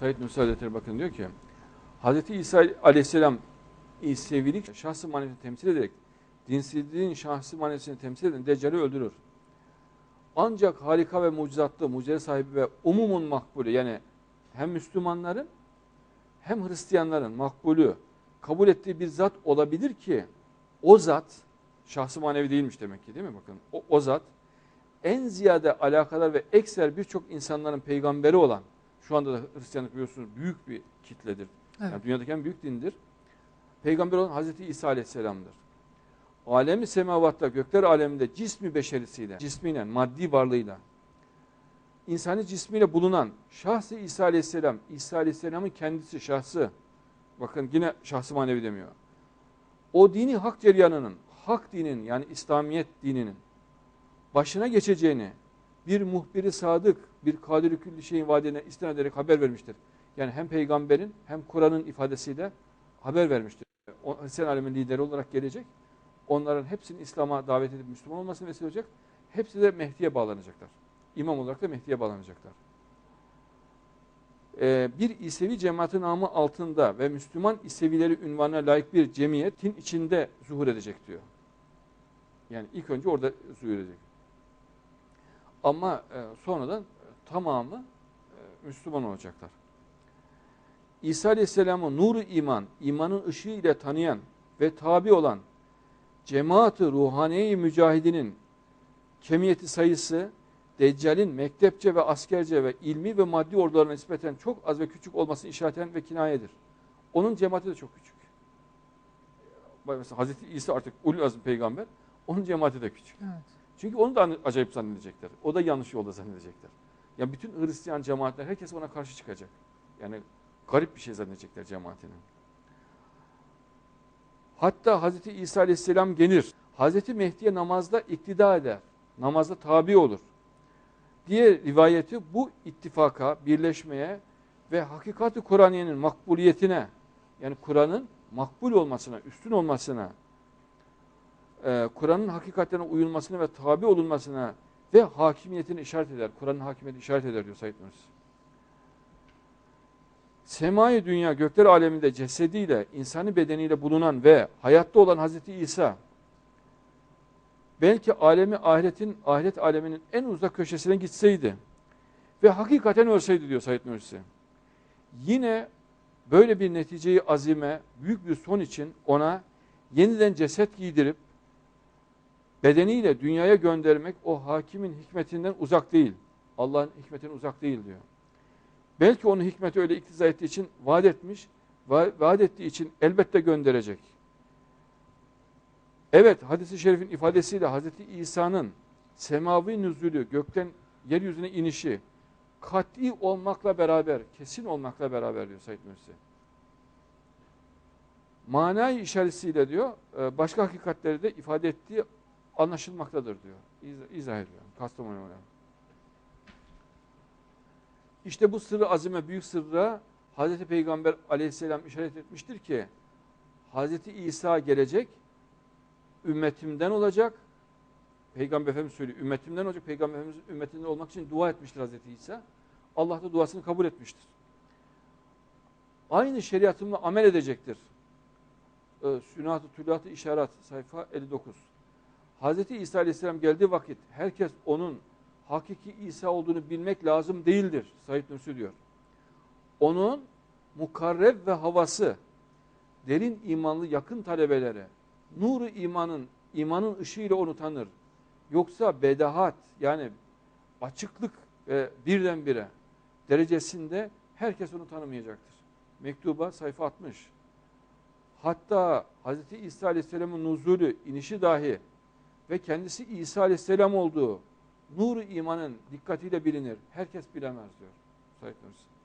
Said Nursi Hazretleri bakın diyor ki Hz. İsa aleyhisselam İsevilik şahsı maneviyatını temsil ederek dinsizliğin şahsı maneviyatını temsil eden Deccal'i öldürür. Ancak harika ve mucizatlı, mucize sahibi ve umumun makbulü yani hem Müslümanların hem Hristiyanların makbulü kabul ettiği bir zat olabilir ki o zat şahsı manevi değilmiş demek ki değil mi? Bakın o, o zat en ziyade alakadar ve ekser birçok insanların peygamberi olan şu anda da Hristiyanlık biliyorsunuz büyük bir kitledir. Evet. Yani dünyadaki en büyük dindir. Peygamber olan Hazreti İsa Aleyhisselam'dır. Alemi semavatta, gökler aleminde cismi beşerisiyle, cismiyle, maddi varlığıyla, insani cismiyle bulunan şahsı İsa Aleyhisselam, İsa Aleyhisselam'ın kendisi, şahsı, bakın yine şahsı manevi demiyor. O dini hak ceryanının, hak dinin yani İslamiyet dininin başına geçeceğini bir muhbiri sadık, bir kadir külli şeyin vaadine istinad ederek haber vermiştir. Yani hem peygamberin hem Kur'an'ın ifadesiyle haber vermiştir. O Hristiyan alemin lideri olarak gelecek. Onların hepsinin İslam'a davet edip Müslüman olmasını vesile olacak. Hepsi de Mehdi'ye bağlanacaklar. İmam olarak da Mehdi'ye bağlanacaklar. Ee, bir İsevi cemaati namı altında ve Müslüman İsevileri ünvanına layık bir cemiyetin içinde zuhur edecek diyor. Yani ilk önce orada zuhur edecek. Ama e, sonradan tamamı e, Müslüman olacaklar. İsa Aleyhisselam'ı nuru iman, imanın ışığı ile tanıyan ve tabi olan cemaat-ı ruhaniye mücahidinin kemiyeti sayısı Deccal'in mektepçe ve askerce ve ilmi ve maddi ordularına nispeten çok az ve küçük olmasını işaret eden ve kinayedir. Onun cemaati de çok küçük. Mesela Hazreti İsa artık ulul azm peygamber, onun cemaati de küçük. Evet. Çünkü onu da acayip zannedecekler. O da yanlış yolda zannedecekler. Yani bütün Hristiyan cemaatler herkes ona karşı çıkacak. Yani garip bir şey zannedecekler cemaatinin. Hatta Hazreti İsa Aleyhisselam gelir. Hazreti Mehdi'ye namazda iktida eder. Namazda tabi olur. Diye rivayeti bu ittifaka, birleşmeye ve hakikati Kur'aniyenin makbuliyetine yani Kur'an'ın makbul olmasına, üstün olmasına e, Kur'an'ın hakikatlerine uyulmasına ve tabi olunmasına ve hakimiyetini işaret eder. Kur'an'ın hakimiyetini işaret eder diyor Said Nursi. Semai dünya gökler aleminde cesediyle, insani bedeniyle bulunan ve hayatta olan Hazreti İsa belki alemi ahiretin, ahiret aleminin en uzak köşesine gitseydi ve hakikaten ölseydi diyor Said Nursi. Yine böyle bir neticeyi azime, büyük bir son için ona yeniden ceset giydirip bedeniyle dünyaya göndermek o hakimin hikmetinden uzak değil. Allah'ın hikmetinden uzak değil diyor. Belki onun hikmeti öyle iktiza ettiği için vaat etmiş, vaat ettiği için elbette gönderecek. Evet, hadisi şerifin ifadesiyle Hazreti İsa'nın semavi nüzulü, gökten yeryüzüne inişi, kat'i olmakla beraber, kesin olmakla beraber diyor Said Nursi. Manayı işaretiyle diyor, e, başka hakikatleri de ifade ettiği anlaşılmaktadır diyor. İzah, izah ediyor. Kastamonu önemli. İşte bu sırrı azime, büyük sırra Hazreti Peygamber aleyhisselam işaret etmiştir ki Hazreti İsa gelecek, ümmetimden olacak. Peygamber Efendimiz söylüyor, ümmetimden olacak. Peygamber Efendimiz ümmetinden olmak için dua etmiştir Hazreti İsa. Allah da duasını kabul etmiştir. Aynı şeriatımla amel edecektir. Ee, Sünat-ı Tülat-ı İşarat sayfa 59. Hazreti İsa Aleyhisselam geldiği vakit herkes onun hakiki İsa olduğunu bilmek lazım değildir. Said Nursi diyor. Onun mukarreb ve havası, derin imanlı yakın talebelere, nuru imanın, imanın ışığıyla onu tanır. Yoksa bedahat yani açıklık ve birdenbire derecesinde herkes onu tanımayacaktır. Mektuba sayfa 60. Hatta Hz. İsa Aleyhisselam'ın nuzulü, inişi dahi ve kendisi İsa Aleyhisselam olduğu nuru imanın dikkatiyle bilinir. Herkes bilemez diyor Said Nursi.